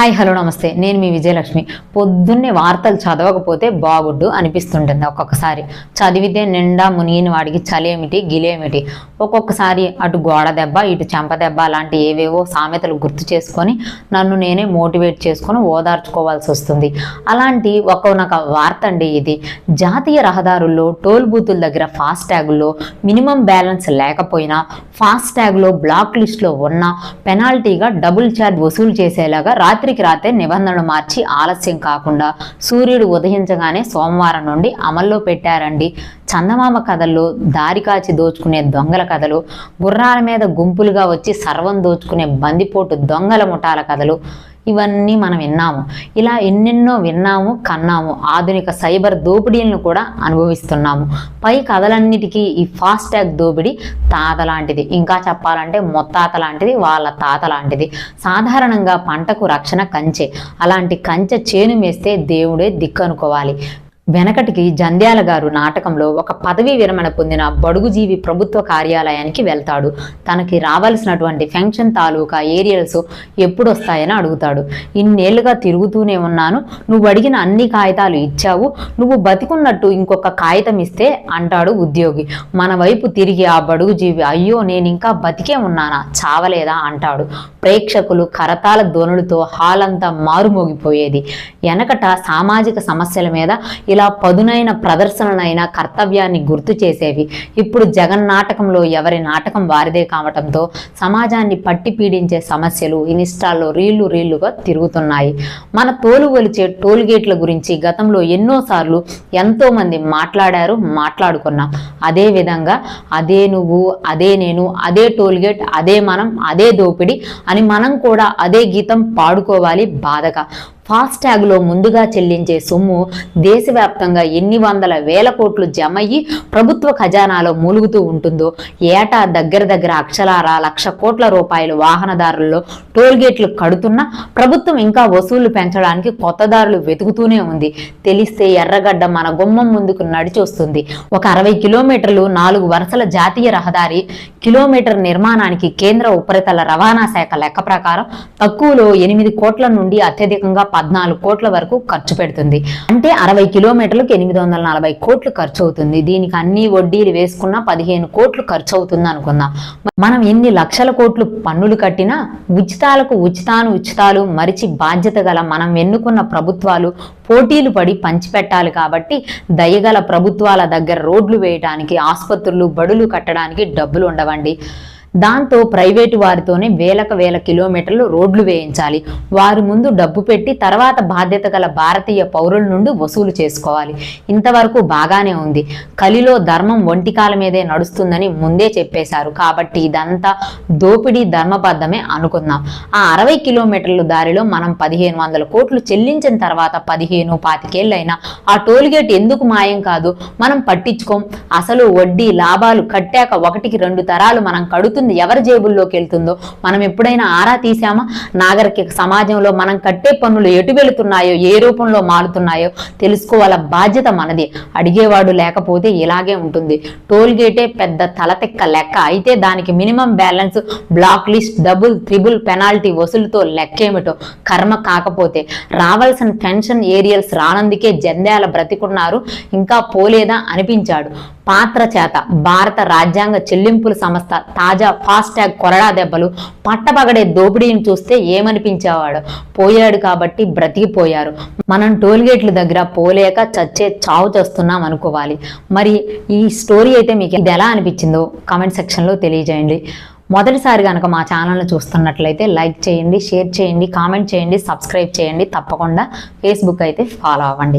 Hi hello నమస్తే. నేను మీ విజయలక్ష్మి. పొద్దున్నే వార్తలు చదవకపోతే బాగుడ్డు అనిపిస్తుంటుంది ఒక్కొక్కసారి. చదివితే నిండా మునిగిన వాడికి చలేమిటి గిలేమిటి. ఒక్కొక్కసారి అటు గోడ దెబ్బ ఇటు చెంప దెబ్బ అలాంటి ఏవేవో సామెతలు గుర్తు చేసుకొని నన్ను నేనే మోటివేట్ చేసుకొని ఓదార్చుకోవాల్సి వస్తుంది. అలాంటి ఒక నాకు వార్త అండి ఇది. జాతీయ రహదారుల్లో టోల్ బూతుల దగ్గర ఫాస్ట్ ట్యాగుల్లో మినిమం బ్యాలెన్స్ లేకపోయినా ఫాస్ట్ ట్యాగ్లో బ్లాక్ లిస్ట్లో ఉన్న పెనాల్టీగా డబుల్ ఛార్జ్ వసూలు చేసేలాగా రాత్రి రాత్రికి రాత్రే నిబంధనలు మార్చి ఆలస్యం కాకుండా సూర్యుడు ఉదయించగానే సోమవారం నుండి అమల్లో పెట్టారండి. చందమామ కథల్లో దారి కాచి దోచుకునే దొంగల కథలు గుర్రాల మీద గుంపులుగా వచ్చి సర్వం దోచుకునే బందిపోటు దొంగల ముఠాల కథలు ఇవన్నీ మనం విన్నాము. ఇలా ఎన్నెన్నో విన్నాము కన్నాము. ఆధునిక సైబర్ దోపిడీలను కూడా అనుభవిస్తున్నాము. పై కథలన్నిటికీ ఈ ఫాస్టాగ్ దోపిడీ తాత లాంటిది. ఇంకా చెప్పాలంటే మొత్తాత లాంటిది వాళ్ళ తాత లాంటిది. సాధారణంగా పంటకు రక్షణ కంచె. అలాంటి కంచె చేను మేస్తే దేవుడే దిక్కు అనుకోవాలి. వెనకటికి జంధ్యాల గారు నాటకంలో ఒక పదవీ విరమణ పొందిన బడుగుజీవి ప్రభుత్వ కార్యాలయానికి వెళ్తాడు. తనకి రావాల్సినటువంటి ఫెన్షన్ తాలూకా ఏరియల్స్ ఎప్పుడు వస్తాయని అడుగుతాడు. ఇన్నేళ్ళుగా తిరుగుతూనే ఉన్నాను. నువ్వు అడిగిన అన్ని కాగితాలు ఇచ్చావు. నువ్వు బతికున్నట్టు ఇంకొక కాగితం ఇస్తే అంటాడు ఉద్యోగి. మన వైపు తిరిగి ఆ బడుగుజీవి అయ్యో నేను ఇంకా బతికే ఉన్నానా? చావలేదా? అంటాడు. ప్రేక్షకులు కరతాల ధ్వనులతో హాల్ అంతా మారుమోగిపోయేది. వెనకట సామాజిక సమస్యల మీద ఇలా పదునైన ప్రదర్శనలైన కర్తవ్యాన్ని గుర్తు చేసేవి. ఇప్పుడు జగన్ నాటకంలో ఎవరి నాటకం వారిదే కావటంతో సమాజాన్ని పట్టి పీడించే సమస్యలు ఇన్స్టాల్లో రీళ్ళు రీళ్ళుగా తిరుగుతున్నాయి. మన తోలు ఒలిచే టోల్ గేట్ల గురించి గతంలో ఎన్నోసార్లు ఎంతో మంది మాట్లాడారు మాట్లాడుకున్నాం. అదే విధంగా అదే నువ్వు అదే నేను అదే టోల్ గేట్ అదే మనం అదే దోపిడి అని మనం కూడా అదే గీతం పాడుకోవాలి బాధగా. ఫాస్టాగ్లో ముందుగా చెల్లించే సొమ్ము దేశవ్యాప్తంగా ఎన్ని వందల వేల కోట్లు జమయ్యి ప్రభుత్వ ఖజానాలో మూలుగుతూ ఉంటుందో ఏటా దగ్గర దగ్గర అక్షరాల లక్ష కోట్ల రూపాయలు వాహనదారుల్లో టోల్గేట్లు కడుతున్నా ప్రభుత్వం ఇంకా వసూళ్ళు పెంచడానికి కొత్త దారులు వెతుకుతూనే ఉంది. తెలిస్తే ఎర్రగడ్డ మన గుమ్మం ముందుకు నడిచి వస్తుంది ఒక అరవై కిలోమీటర్లు నాలుగు వరుసల జాతీయ రహదారి కిలోమీటర్ నిర్మాణానికి కేంద్ర ఉపరితల రవాణా శాఖ లెక్క ప్రకారం తక్కువలో ఎనిమిది కోట్ల నుండి అత్యధికంగా పద్నాలుగు కోట్ల వరకు ఖర్చు పెడుతుంది. అంటే అరవై కిలోమీటర్లకు ఎనిమిది వందల నలభై కోట్లు ఖర్చు అవుతుంది. దీనికి అన్ని వడ్డీలు వేసుకున్నా పదిహేను కోట్లు ఖర్చు అవుతుంది అనుకుందాం. మనం ఎన్ని లక్షల కోట్లు పన్నులు కట్టినా ఉచితాలకు ఉచితాను ఉచితాలు మరిచి బాధ్యత గల మనం ఎన్నుకున్న ప్రభుత్వాలు పోటీలు పడి పంచిపెట్టాలి కాబట్టి దయగల ప్రభుత్వాల దగ్గర రోడ్లు వేయడానికి ఆసుపత్రులు బడులు కట్టడానికి డబ్బులు ఉండవండి. దాంతో ప్రైవేటు వారితోనే వేలకు వేల కిలోమీటర్లు రోడ్లు వేయించాలి. వారి ముందు డబ్బు పెట్టి తర్వాత బాధ్యత గల భారతీయ పౌరుల నుండి వసూలు చేసుకోవాలి. ఇంతవరకు బాగానే ఉంది. కలిలో ధర్మం ఒంటికాల మీదే నడుస్తుందని ముందే చెప్పేశారు. కాబట్టి ఇదంతా దోపిడీ ధర్మబద్ధమే అనుకుందాం. ఆ అరవై కిలోమీటర్ల దారిలో మనం పదిహేను వందల కోట్లు చెల్లించిన తర్వాత పదిహేను పాతికేళ్ళైనా ఆ టోల్గేట్ ఎందుకు మాయం కాదు? మనం పట్టించుకోం. అసలు వడ్డీ లాభాలు కట్టాక ఒకటికి రెండు తరాలు మనం కడుతూ వెళ్తుంది ఎవరి జేబుల్లోకి వెళ్తుందో. మనం ఎప్పుడైనా ఆరా తీసామా నాగరిక సమాజంలో మనం కట్టే పన్నులు ఎటు వెళుతున్నాయో ఏ రూపంలో మారుతున్నాయో తెలుసుకోవాల బాధ్యత మనది. అడిగేవాడు లేకపోతే ఇలాగే ఉంటుంది. టోల్ గేటే పెద్ద తలతెక్క లెక్క. అయితే దానికి minimum balance black list double triple penalty వసూలుతో లెక్కేమిటో? కర్మ కాకపోతే. రావాల్సిన పెన్షన్ ఏరియల్స్ రానందుకే జంధ్యాల బ్రతికున్నారు. ఇంకా పోలేదా? అనిపించాడు. పాత్ర చేత భారత రాజ్యాంగ చెల్లింపుల సంస్థ తాజా ఫాస్టాగ్ కొరడా దెబ్బలు పట్టపగడే దోపిడీని చూస్తే ఏమనిపించేవాడు? పోయాడు కాబట్టి బ్రతికిపోయారు. మనం టోల్గేట్ల దగ్గర పోలేక చచ్చే చావు చేస్తున్నాం అనుకోవాలి. మరి ఈ స్టోరీ అయితే మీకు ఇది ఎలా అనిపించిందో కామెంట్ సెక్షన్లో తెలియజేయండి. మొదటిసారి కనుక మా ఛానల్ని చూస్తున్నట్లయితే లైక్ చేయండి షేర్ చేయండి కామెంట్ చేయండి సబ్స్క్రైబ్ చేయండి. తప్పకుండా ఫేస్బుక్ అయితే ఫాలో అవ్వండి.